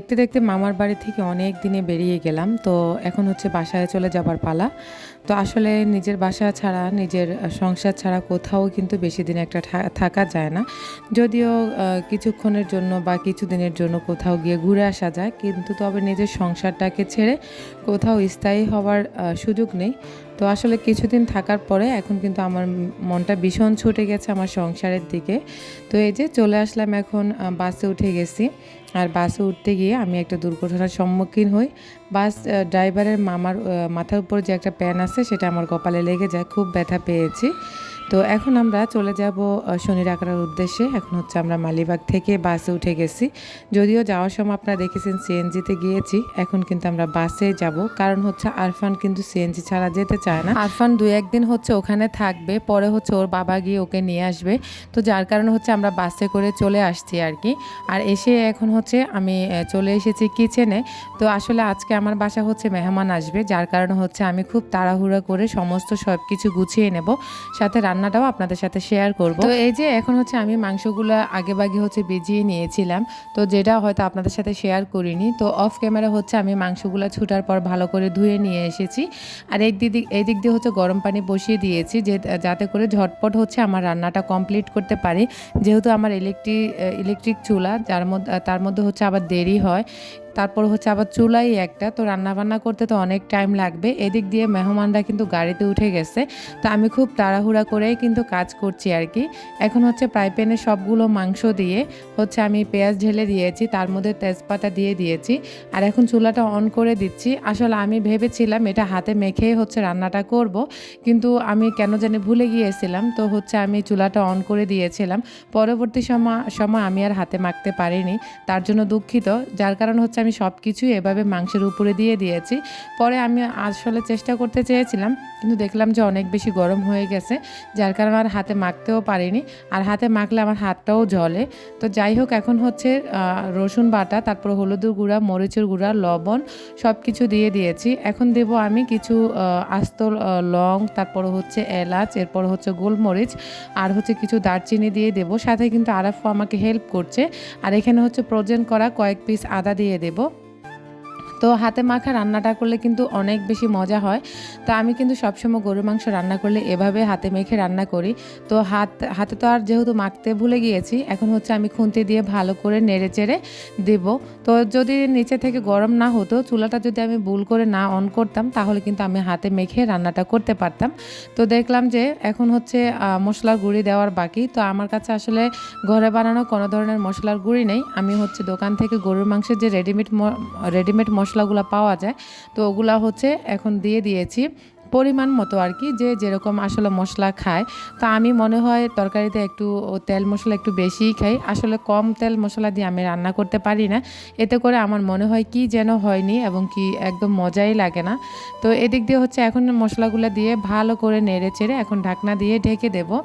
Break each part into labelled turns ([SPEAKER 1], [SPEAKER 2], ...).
[SPEAKER 1] দেখতে দেখতে মামার বাড়ি থেকে অনেক দিনে বেরিয়ে গেলাম, তো এখন হচ্ছে বাসায় চলে যাবার পালা। তো আসলে নিজের বাসা ছাড়া, নিজের সংসার ছাড়া কোথাও কিন্তু বেশি দিন একটা থাকা যায় না। যদিও কিছুক্ষণের জন্য বা কিছু দিনের জন্য কোথাও গিয়ে ঘুরে আসা যায়, কিন্তু তবে নিজের সংসারটাকে ছেড়ে কোথাও স্থায়ী হওয়ার সুযোগ নেই। তো আসলে কিছুদিন থাকার পরে এখন কিন্তু আমার মনটা ভীষণ ছুটে গেছে আমার সংসারের দিকে। তো এই যে চলে আসলাম এখন বাসে উঠে গেছি। আর বাসে উঠতে গিয়ে আমি একটা দুর্ঘটনার সম্মুখীন হই। বাস ড্রাইভারের মামার মাথার উপর যে একটা প্যান আছে, সেটা আমার কপালে লেগে যায়। খুব ব্যথা পেয়েছি। তো এখন আমরা চলে যাব শনি রাখার উদ্দেশ্যে। এখন হচ্ছে আমরা মালিবাগ থেকে বাসে উঠে গেছি। যদিও যাওয়ার সময় আপনারা দেখেছেন সিএনজিতে গিয়েছি, এখন কিন্তু আমরা বাসে যাব। কারণ হচ্ছে আরফান কিন্তু সিএনজি ছাড়া যেতে চায় না। আরফান দু একদিন হচ্ছে ওখানে থাকবে, পরে হচ্ছে ওর বাবা গিয়ে ওকে নিয়ে আসবে। তো যার কারণে হচ্ছে আমরা বাসে করে চলে আসছি আর কি। আর এসে এখন হচ্ছে আমি চলে এসেছি কিচেনে। তো আসলে আজকে আমার বাসা হচ্ছে মেহমান আসবে, যার কারণে হচ্ছে আমি খুব তাড়াহুড়া করে সমস্ত সব কিছু গুছিয়ে নেব। সাথে রান্নাটাও আপনাদের সাথে শেয়ার করব। তো এই যে এখন হচ্ছে আমি মাংসগুলো আগে বাগে হচ্ছে ভিজিয়ে নিয়েছিলাম, তো যেটা হয়তো আপনাদের সাথে শেয়ার করিনি, তো অফ ক্যামেরা হচ্ছে আমি মাংসগুলো ছুটার পর ভালো করে ধুয়ে নিয়ে এসেছি। আর এই দিক এই দিক দিয়ে হচ্ছে গরম পানি বসিয়ে দিয়েছি, যে, যাতে করে ঝটপট হচ্ছে আমার রান্নাটা কমপ্লিট করতে পারি। যেহেতু আমার ইলেকট্রিক ইলেকট্রিক চুলা, যার মধ্যে, তার মধ্যে হচ্ছে আবার দেরি হয় তারপর হচ্ছে আবার চুলাই একটা, তো রান্না বান্না করতে তো অনেক টাইম লাগবে। এদিক দিয়ে মেহমানরা কিন্তু গাড়িতে উঠে গেছে, তো আমি খুব তাড়াহুড়া করেই কিন্তু কাজ করছি আর কি। এখন হচ্ছে ফ্রাই প্যানে সবগুলো মাংস দিয়ে হচ্ছে আমি পেঁয়াজ ঢেলে দিয়েছি, তার মধ্যে তেজপাতা দিয়ে দিয়েছি, আর এখন চুলাটা অন করে দিচ্ছি। আসলে আমি ভেবেছিলাম এটা হাতে মেখে হচ্ছে রান্নাটা করব, কিন্তু আমি কেন জানি ভুলে গিয়েছিলাম, তো হচ্ছে আমি চুলাটা অন করে দিয়েছিলাম। পরবর্তী সময় সময় আমি আর হাতে মাখতে পারিনি, তার জন্য দুঃখিত। যার কারণ হচ্ছে আমি সব কিছুই এভাবে মাংসের উপরে দিয়ে দিয়েছি। পরে আমি আসলে চেষ্টা করতে চেয়েছিলাম, কিন্তু দেখলাম যে অনেক বেশি গরম হয়ে গেছে, যার কারণে আর হাতে মাখতেও পারিনি। আর হাতে মাখলে আমার হাতটাও জ্বলে। তো যাই হোক, এখন হচ্ছে রসুন বাটা, তারপর হলুদের গুঁড়া, মরিচের গুঁড়া, লবণ সব কিছু দিয়ে দিয়েছি। এখন দেব আমি কিছু আস্ত লং, তারপর হচ্ছে এলাচ, এরপর হচ্ছে গোলমরিচ, আর হচ্ছে কিছু দারচিনি দিয়ে দেব। সাথে কিন্তু আরাফও আমাকে হেল্প করছে। আর এখানে হচ্ছে প্রোজেন করা কয়েক পিস আদা দিয়ে দেব। ebo তো হাতে মাখা রান্নাটা করলে কিন্তু অনেক বেশি মজা হয়। তো আমি কিন্তু সবসময় গরুর মাংস রান্না করলে এভাবে হাতে মেখে রান্না করি। তো হাত, হাতে তো আর যেহেতু মাখতে ভুলে গিয়েছি, এখন হচ্ছে আমি খুন্তি দিয়ে ভালো করে নেড়ে চেড়ে দেব। তো যদি নিচে থেকে গরম না হতো, চুলাটা যদি আমি ভুল করে না অন করতাম, তাহলে কিন্তু আমি হাতে মেখে রান্নাটা করতে পারতাম। তো দেখলাম যে এখন হচ্ছে মশলার গুঁড়ি দেওয়ার বাকি। তো আমার কাছে আসলে ঘরে বানানো কোনো ধরনের মশলার গুঁড়ি নেই। আমি হচ্ছে দোকান থেকে গরুর মাংসের যে রেডিমেড রেডিমেড মশলাগুলো পাওয়া যায়। তো ওগুলা হচ্ছে এখন দিয়ে দিয়েছি। পরিমাণ মতো আর কি, যে যেরকম আসলে মশলা খায়। তো আমি মনে হয় তরকারিতে একটু তেল মশলা একটু বেশিই খাই। আসলে কম তেল মশলা দিয়ে আমি রান্না করতে পারি না। এতে করে আমার মনে হয় কি যেন হয়নি এবং কি একদম মজাই লাগে না। তো এদিক দিয়ে হচ্ছে এখন মশলাগুলো দিয়ে ভালো করে নেড়ে চেড়ে এখন ঢাকনা দিয়ে ঢেকে দেবো।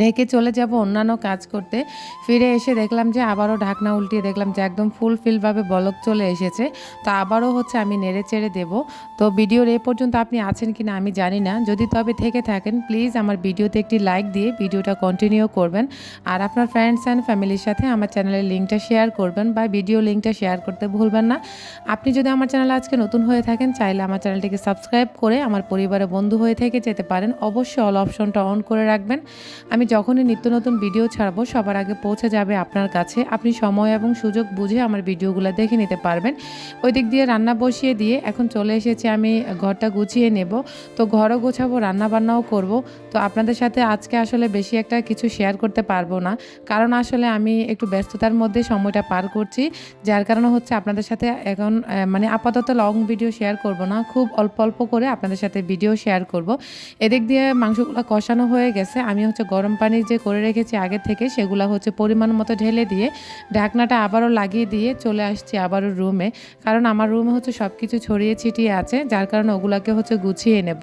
[SPEAKER 1] ঢেকে চলে যাব অন্যান্য কাজ করতে। ফিরে এসে দেখলাম যে আবারও ঢাকনা উল্টিয়ে দেখলাম যে একদম ফুলফিলভাবে বলক চলে এসেছে। তো আবারও হচ্ছে আমি নেড়ে চেড়ে দেবো। তো ভিডিওর এ পর্যন্ত আপনি আছেন কি না আমি জানি না। যদি তবে থেকে থাকেন প্লিজ আমার ভিডিওতে একটি লাইক দিয়ে ভিডিওটা কন্টিনিউ করবেন। আর আপনার ফ্রেন্ডস অ্যান্ড ফ্যামিলির সাথে আমার চ্যানেলের লিঙ্কটা শেয়ার করবেন বা ভিডিও লিঙ্কটা শেয়ার করতে ভুলবেন না। আপনি যদি আমার চ্যানেল আজকে নতুন হয়ে থাকেন, চাইলে আমার চ্যানেলটিকে সাবস্ক্রাইব করে আমার পরিবারের বন্ধু হয়ে থেকে যেতে পারেন। অবশ্যই অল অপশনটা অন করে রাখবেন। আমি যখনই নিত্য নতুন ভিডিও ছাড়বো, সবার আগে পৌঁছে যাবে আপনার কাছে। আপনি সময় এবং সুযোগ বুঝে আমার ভিডিওগুলো দেখে নিতে পারবেন। ওই দিক দিয়ে রান্না বসিয়ে দিয়ে এখন চলে এসেছি আমি ঘরটা গুছিয়ে নেব। তো ঘরও গোছাবো রান্না বান্নাও করব। তো আপনাদের সাথে আজকে আসলে বেশি একটা কিছু শেয়ার করতে পারব না। কারণ আসলে আমি একটু ব্যস্ততার মধ্যে সময়টা পার করছি। যার কারণে হচ্ছে আপনাদের সাথে এখন মানে আপাতত লং ভিডিও শেয়ার করব না। খুব অল্প অল্প করে আপনাদের সাথে ভিডিও শেয়ার করব। এদিক দিয়ে মাংসগুলো কষানো হয়ে গেছে। আমি হচ্ছে গরম পানি যে করে রেখেছি আগে থেকে, সেগুলো হচ্ছে পরিমাণ মতো ঢেলে দিয়ে ঢাকনাটা আবারও লাগিয়ে দিয়ে চলে আসছি আবারও রুমে কারণ আমার রুমে হচ্ছে সব কিছু ছড়িয়ে ছিটিয়ে আছে, যার কারণে ওগুলোকে হচ্ছে গুছিয়ে নেব।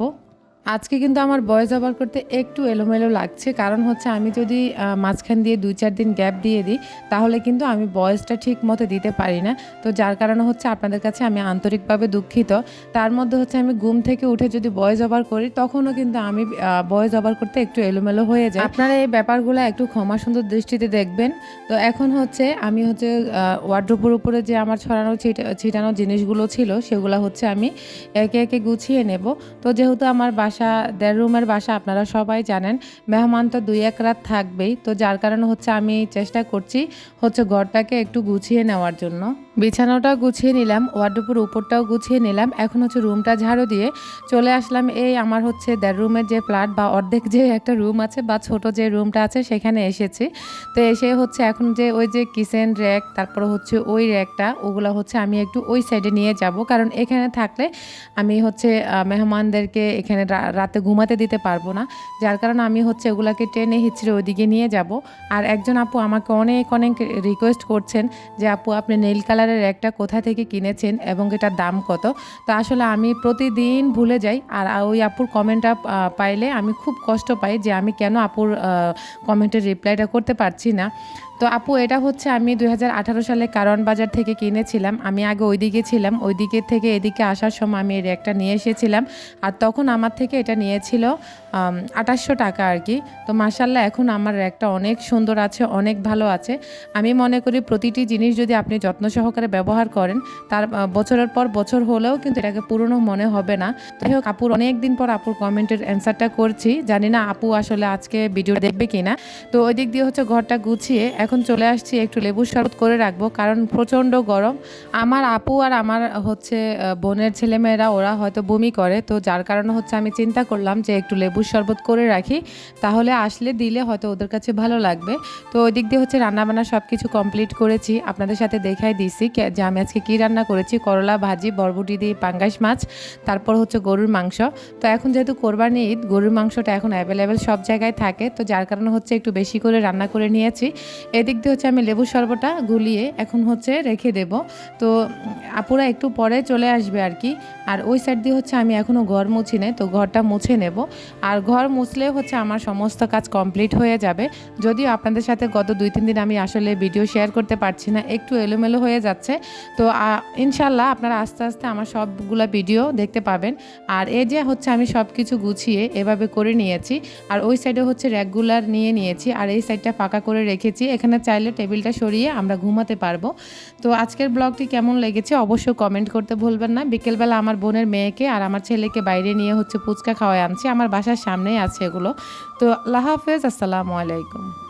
[SPEAKER 1] আজকে কিন্তু আমার বয়স ওভার করতে একটু এলোমেলো লাগছে। কারণ হচ্ছে আমি যদি মাঝখান দিয়ে দুই চার দিন গ্যাপ দিয়ে দিই, তাহলে কিন্তু আমি বয়সটা ঠিক মতো দিতে পারি না। তো যার কারণে হচ্ছে আপনাদের কাছে আমি আন্তরিকভাবে দুঃখিত। তার মধ্যে হচ্ছে আমি ঘুম থেকে উঠে যদি বয়স ওভার করি, তখনও কিন্তু আমি বয়স ওভার করতে একটু এলোমেলো হয়ে যায়। আপনারা এই ব্যাপারগুলো একটু ক্ষমা সুন্দর দৃষ্টিতে দেখবেন। তো এখন হচ্ছে আমি হচ্ছে ওয়ার্ড্রোপের উপরে যে আমার ছড়ানো ছিটা- ছিটানো জিনিসগুলো ছিল, সেগুলো হচ্ছে আমি একে একে গুছিয়ে নেব। তো যেহেতু আমার বাসা দেড় রুমের বাসা আপনারা সবাই জানেন। মেহমান তো দুই এক রাত থাকবেই। তো যার কারণে হচ্ছে আমি চেষ্টা করছি হচ্ছে ঘরটাকে একটু গুছিয়ে নেওয়ার জন্য। বিছানাটা গুছিয়ে নিলাম, ওয়ার্ড্রোপের উপরটাও গুছিয়ে নিলাম। এখন হচ্ছে রুমটা ঝাড়ু দিয়ে চলে আসলাম এই আমার হচ্ছে দেড় রুমের যে ফ্ল্যাট বা অর্ধেক যে একটা রুম আছে বা ছোট যে রুমটা আছে সেখানে এসেছি। তো এসে হচ্ছে এখন যে ওই যে কিচেন র্যাক, তারপরে হচ্ছে ওই র্যাকটা, ওগুলো হচ্ছে আমি একটু ওই সাইডে নিয়ে যাব। কারণ এখানে থাকলে আমি হচ্ছে মেহমানদেরকে এখানে রাতে ঘুমাতে দিতে পারব না। যার কারণে আমি হচ্ছে ওগুলাকে টেনে হিচড়ে ওইদিকে নিয়ে যাব। আর একজন আপু আমাকে অনেক অনেক রিকোয়েস্ট করছেন যে, আপু, আপনি নীল কালারের একটা কোথা থেকে কিনেছেন এবং এটার দাম কত? তো আসলে আমি প্রতিদিন ভুলে যাই আর ওই আপুর কমেন্টটা পাইলে আমি খুব কষ্ট পাই যে আমি কেন আপুর কমেন্টের রিপ্লাইটা করতে পারছি না। তো আপু, এটা হচ্ছে আমি দু হাজার আঠারো সালে কারণ বাজার থেকে কিনেছিলাম। আমি আগে ওইদিকে ছিলাম। ওইদিকে থেকে এদিকে আসার সময় আমি এই র্যাকটা নিয়ে এসেছিলাম। আর তখন আমার থেকে এটা নিয়েছিল আঠাশশো টাকা আর কি। তো মাসাল্লাহ এখন আমার র্যাকটা অনেক সুন্দর আছে, অনেক ভালো আছে। আমি মনে করি প্রতিটি জিনিস যদি আপনি যত্ন সহকারে ব্যবহার করেন, তার বছরের পর বছর হলেও কিন্তু এটাকে পুরনো মনে হবে না। যাই হোক, আপুর অনেক দিন পর আপুর কমেন্টের অ্যান্সারটা করছি। জানি না আপু আসলে আজকে ভিডিও দেখবে কিনা। তো ওই দিক দিয়ে হচ্ছে ঘরটা গুছিয়ে এখন চলে আসছি, একটু লেবুর শরবত করে রাখব, কারণ প্রচণ্ড গরম। আমার আপু আর আমার হচ্ছে বোনের ছেলেমেয়েরা, ওরা হয়তো বমি করে, তো যার কারণে হচ্ছে আমি চিন্তা করলাম যে একটু লেবুর শরবত করে রাখি। তাহলে আসলে দিলে হয়তো ওদের কাছে ভালো লাগবে। তো ওই দিক দিয়ে হচ্ছে রান্নাবান্না সব কিছু কমপ্লিট করেছি। আপনাদের সাথে দেখাই দিছি যে আমি আজকে কী রান্না করেছি। করলা, ভাজি, বরবটি দিয়ে পাঙ্গাস মাছ, তারপর হচ্ছে গরুর মাংস। তো এখন যেহেতু কোরবানি ঈদ, গরুর মাংসটা এখন অ্যাভেলেবেল সব জায়গায় থাকে। তো যার কারণে হচ্ছে একটু বেশি করে রান্না করে নিয়েছি। এদিক দিয়ে হচ্ছে আমি লেবু শরবতটা গুলিয়ে এখন হচ্ছে রেখে দেব। তো আপুরা একটু পরে চলে আসবে আর কি। আর ওই সাইড দিয়ে হচ্ছে আমি এখনও ঘর মুছি নেই, তো ঘরটা মুছে নেব। আর ঘর মুছলে হচ্ছে আমার সমস্ত কাজ কমপ্লিট হয়ে যাবে। যদিও আপনাদের সাথে গত দুই, তিন দিন আমি আসলে ভিডিও শেয়ার করতে পারছি না, একটু এলোমেলো হয়ে যাচ্ছে। তো ইনশাল্লাহ আপনারা আস্তে আস্তে আমার সবগুলা ভিডিও দেখতে পাবেন। আর এই যে হচ্ছে আমি সব কিছু গুছিয়ে এভাবে করে নিয়েছি। আর ওই সাইডে হচ্ছে রেগুলার নিয়ে নিয়েছি। আর এই সাইডটা ফাঁকা করে রেখেছি। এখানে চাইলে টেবিলটা সরিয়ে আমরা ঘুমাতে পারব। তো আজকের ব্লগটি কেমন লেগেছে অবশ্যই কমেন্ট করতে ভুলবেন না। বিকেলবেলা আমার বোনের মেয়েকে আর আমার ছেলেকে বাইরে নিয়ে হচ্ছে ফুচকা খাওয়ায় আনছি। আমার বাসার সামনেই আছে এগুলো। তো আল্লাহ হাফেজ, আসসালামু আলাইকুম।